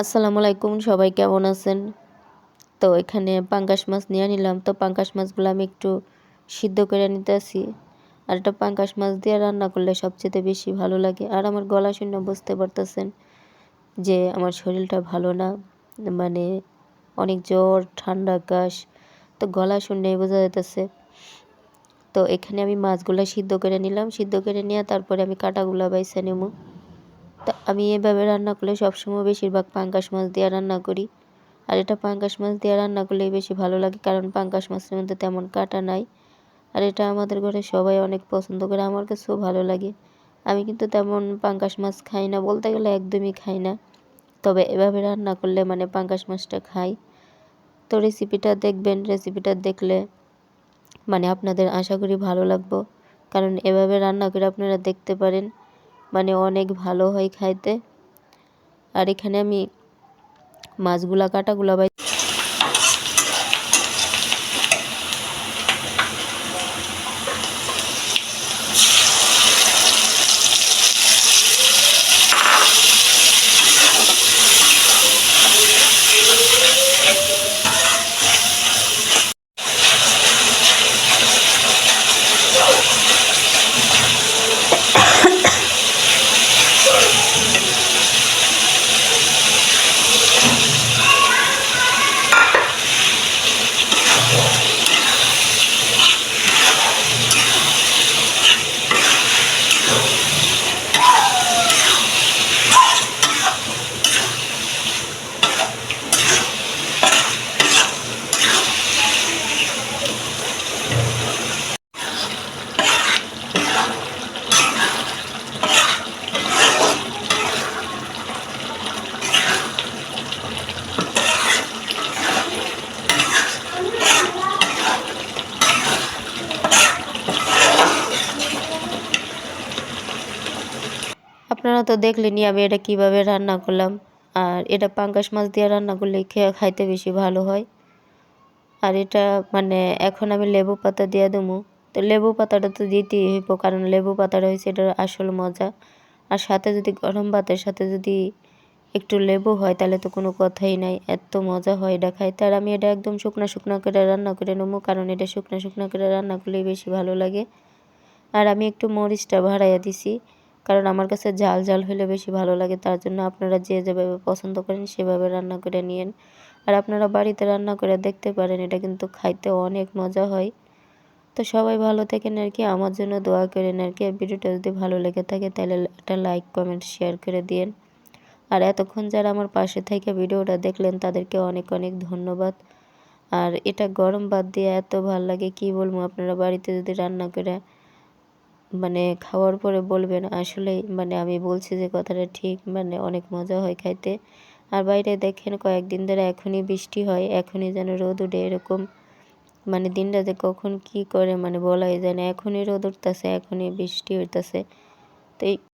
আসসালামু আলাইকুম, সবাই কেমন আছেন? তো এখানে পাঙ্কাশ মাছ নিয়ে নিলাম। তো পাঙ্কাশ মাছগুলো আমি একটু সিদ্ধ করে নিতেছি আর এটা পাঙ্কাশ মাছ দিয়ে রান্না করলে সবচেয়ে বেশি ভালো লাগে। আর আমার গলা শুনে বুঝতে পারতেছেন যে আমার শরীরটা ভালো না। মানে অনেক জ্বর, ঠান্ডা কাশ তো গলা শুনে বোঝা যেতেছে তো এখানে আমি মাছগুলো সিদ্ধ করে নিলাম। সিদ্ধ করে নিয়ে তারপরে আমি কাটাগুলো বাইসে নেব। তা আমি এভাবে রান্না করলে সবসময় বেশিরভাগ পাঙ্কাশ মাছ দিয়ে রান্না করি। আর এটা পাঙ্কাশ মাছ দিয়ে রান্না করলেই বেশি ভালো লাগে, কারণ পাঙ্কাশ মাছের মধ্যে তেমন কাটা নাই। আর এটা আমাদের ঘরে সবাই অনেক পছন্দ করে, আমার কাছেও ভালো লাগে। আমি কিন্তু তেমন পাঙ্কাশ মাছ খাই না, বলতে গেলে একদমই খাই না। তবে এভাবে রান্না করলে মানে পাঙ্কাশ মাছটা খাই। তো রেসিপিটা দেখবেন, রেসিপিটা দেখলে মানে আপনাদের আশা করি ভালো লাগবো। কারণ এভাবে রান্না করে আপনারা দেখতে পারেন। মানে অনেক ভালো হয় খাইতে। আর এখানে আমি মাছগুলা কাটাগুলা বাই আপনারা তো দেখলেনই আমি এটা কীভাবে রান্না করলাম। আর এটা পাঙ্গাস মাছ দিয়ে রান্না করলে খেয়ে খাইতে বেশি ভালো হয়। আর এটা মানে এখন আমি লেবু পাতা দিয়ে দেবো। তো লেবু পাতাটা তো দিতেই হইব, কারণ লেবু পাতাটা হয়েছে এটার আসল মজা। আর সাথে যদি গরম ভাতের সাথে যদি একটু লেবু হয়, তাহলে তো কোনো কথাই নাই। এত মজা হয় এটা খাইতে। আর আমি এটা একদম শুকনো শুকনো করে রান্না করে নেব, কারণ এটা শুকনো শুকনো করে রান্না করলেই বেশি ভালো লাগে। আর আমি একটু মরিচটা ভাড়াইয়া দিছি। কারণ আমার কাছে ঝাল ঝাল হলে বেশি ভালো লাগে, তার জন্য আপনারা যে যেভাবে পছন্দ করেন সেভাবে রান্না করে নিয়েন। আর আপনারা বাড়িতে রান্না করে দেখতে পারেন, এটা কিন্তু খাইতে অনেক মজা হয়। তো সবাই ভালো থাকেন আর কি, আমার জন্য দোয়া করেন আর কি। ভিডিওটা যদি ভালো লেগে থাকে তাহলে একটা লাইক, কমেন্ট, শেয়ার করে দিয়েন। আর এতক্ষণ যারা আমার পাশে থেকে ভিডিওটা দেখলেন তাদেরকে অনেক অনেক ধন্যবাদ। আর এটা গরম বাদ দিয়ে এত ভালো লাগে, কি বলব আপনারা বাড়িতে যদি রান্না করে মানে খাওয়ার পরে বলবেন আসলেই মানে আমি বলছি যে কথাটা ঠিক মানে অনেক মজা হয় খাইতে। আর বাইরে দেখেন কয়েকদিন ধরে এখনই বৃষ্টি হয়, এখনই যেন রোদ উঠে এরকম। মানে দিনটা যে কখন কি করে মানে বলাই যায় না, এখনই রোদ উঠতেছে, এখনই বৃষ্টি হইতেছে। তো এই